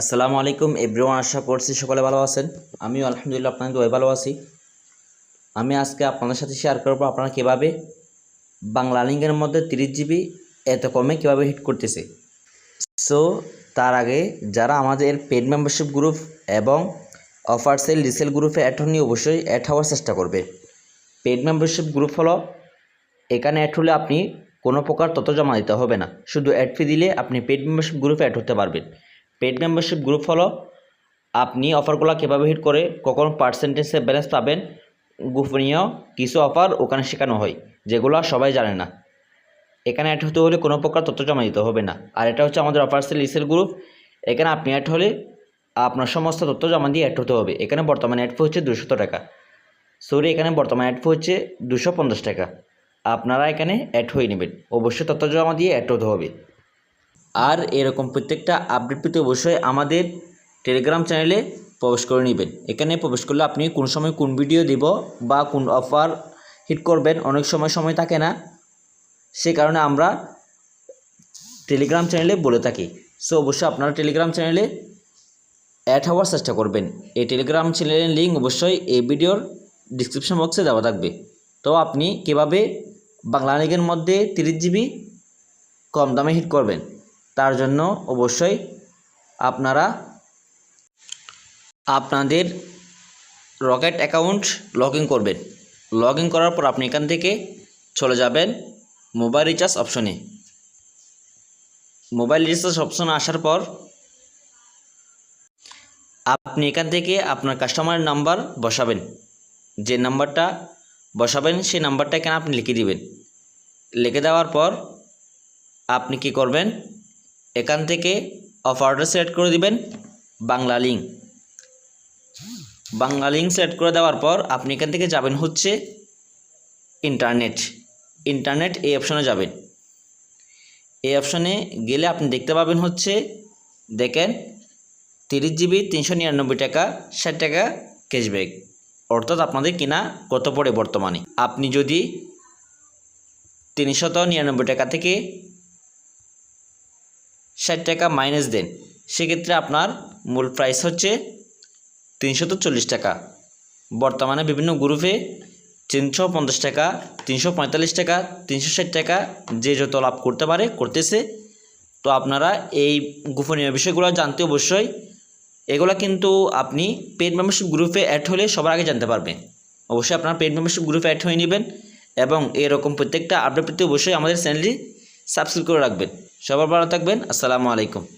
আসসালামু আলাইকুম এভরিওয়ান, আশা করছি সকলে ভালো আছেন। আমিও আলহামদুলিল্লাহ আপনাদের ওই ভালো আছি। আমি আজকে আপনাদের সাথে শেয়ার করব আপনারা কীভাবে বাংলা লিঙ্কের মধ্যে তিরিশ জিবি এত কমে কীভাবে হিট করতেছে। সো তার আগে যারা আমাদের পেড মেম্বারশিপ গ্রুপ এবং অফার সেল রিসেল গ্রুপে অ্যাড হননি, অবশ্যই অ্যাড হওয়ার চেষ্টা করবে। পেড মেম্বারশিপ গ্রুপ হলো, এখানে অ্যাড হলে আপনি কোনো প্রকার তথ্য জমা দিতে হবে না। শুধু অ্যাড ফি দিলে আপনি পেড মেম্বারশিপ গ্রুপে অ্যাড হতে পারবেন। পেড মেম্বারশিপ গ্রুপ হলো আপনি অফারগুলো কীভাবে হিট করে, কখন পার্সেন্টেজে ব্যালেন্স পাবেন, গোপনীয় কিছু অফার ওখানে শেখানো হয়, যেগুলো সবাই জানে না। এখানে অ্যাড হতে হলে কোনো প্রকার তথ্য জমা দিতে হবে না। আর এটা হচ্ছে আমাদের অফার সেল রিসেল গ্রুপ এখানে আপনি অ্যাড হলে আপনার সমস্ত তথ্য জমা দিয়ে অ্যাড হতে হবে। এখানে বর্তমানে অ্যাড ফি হচ্ছে দুশো টাকা। সরি এখানে বর্তমানে অ্যাড ফি হচ্ছে দুশো পঞ্চাশ টাকা। আপনারা এখানে অ্যাড হয়ে নেবেন। অবশ্যই তথ্য জমা দিয়ে অ্যাড হতে হবে। আর এরকম প্রত্যেকটা আপডেট পেতে অবশ্যই আমাদের টেলিগ্রাম চ্যানেলে প্রবেশ করে নেবেন। এখানে প্রবেশ করলে আপনি কোন সময় কোন ভিডিও দিব বা কোন অফার হিট করবেন, অনেক সময় সময় থাকে না। সে কারণে আমরা টেলিগ্রাম চ্যানেলে বলে থাকি। সো অবশ্যই আপনারা টেলিগ্রাম চ্যানেলে অ্যাড হওয়ার চেষ্টা করবেন। এই টেলিগ্রাম চ্যানেলের লিঙ্ক অবশ্যই এই ভিডিওর ডিসক্রিপশন বক্সে দেওয়া থাকবে। তো, আপনি কীভাবে বাংলা লিগের মধ্যে তিরিশ জিবি কম দামে হিট করবেন? তার জন্য অবশ্যই আপনারা আপনাদের রকেট অ্যাকাউন্ট লগ করবেন। লগ করার পর আপনি এখান থেকে চলে যাবেন মোবাইল রিচার্জ অপশনে। মোবাইল রিচার্জ অপশনে আসার পর আপনি এখান থেকে আপনার কাস্টমার নাম্বার বসাবেন। যে নাম্বারটা বসাবেন, সেই নাম্বারটা এখানে আপনি লিখে দিবেন। লিখে দেওয়ার পর আপনি কি করবেন? এখান থেকে অফারটা সিলেক্ট করে দিবেন, Banglalink Banglalink select করে দেওয়ার পর আপনি এখান থেকে যাবেন হচ্ছে ইন্টারনেট ইন্টারনেট এই অপশনে যাবেন। এই অপশনে গেলে আপনি দেখতে পাবেন হচ্ছে, দেখেন তিরিশ জিবি তিনশো নিরানব্বই টাকা, ষাট টাকা ক্যাশব্যাক অর্থাৎ আপনাদের কিনা কত পড়ে বর্তমানে? আপনি যদি তিনশত নিরানব্বই টাকা থেকে ষাট টাকা মাইনাস দেন। সেক্ষেত্রে আপনার মূল প্রাইস হচ্ছে তিনশত চল্লিশ টাকা। বর্তমানে বিভিন্ন গ্রুপে তিনশো পঞ্চাশ টাকা, তিনশো পঁয়তাল্লিশ টাকা, তিনশো ষাট টাকা যে যত লাভ করতে পারে, করতেছে। তো আপনারা এই গোপনীয় বিষয়গুলো জানতে অবশ্যই, এগুলো কিন্তু আপনি পেড মেম্বারশিপ গ্রুপে অ্যাড হলে সবার আগে জানতে পারবেন। অবশ্যই আপনারা পেড মেম্বারশিপ গ্রুপে অ্যাড হয়ে নেবেন এবং এরকম প্রত্যেকটা আপডেট পেতে অবশ্যই আমাদের চ্যানেলটি সাবস্ক্রাইব করে রাখবেন। সবার ভালো থাকবেন। আসসালামু আলাইকুম।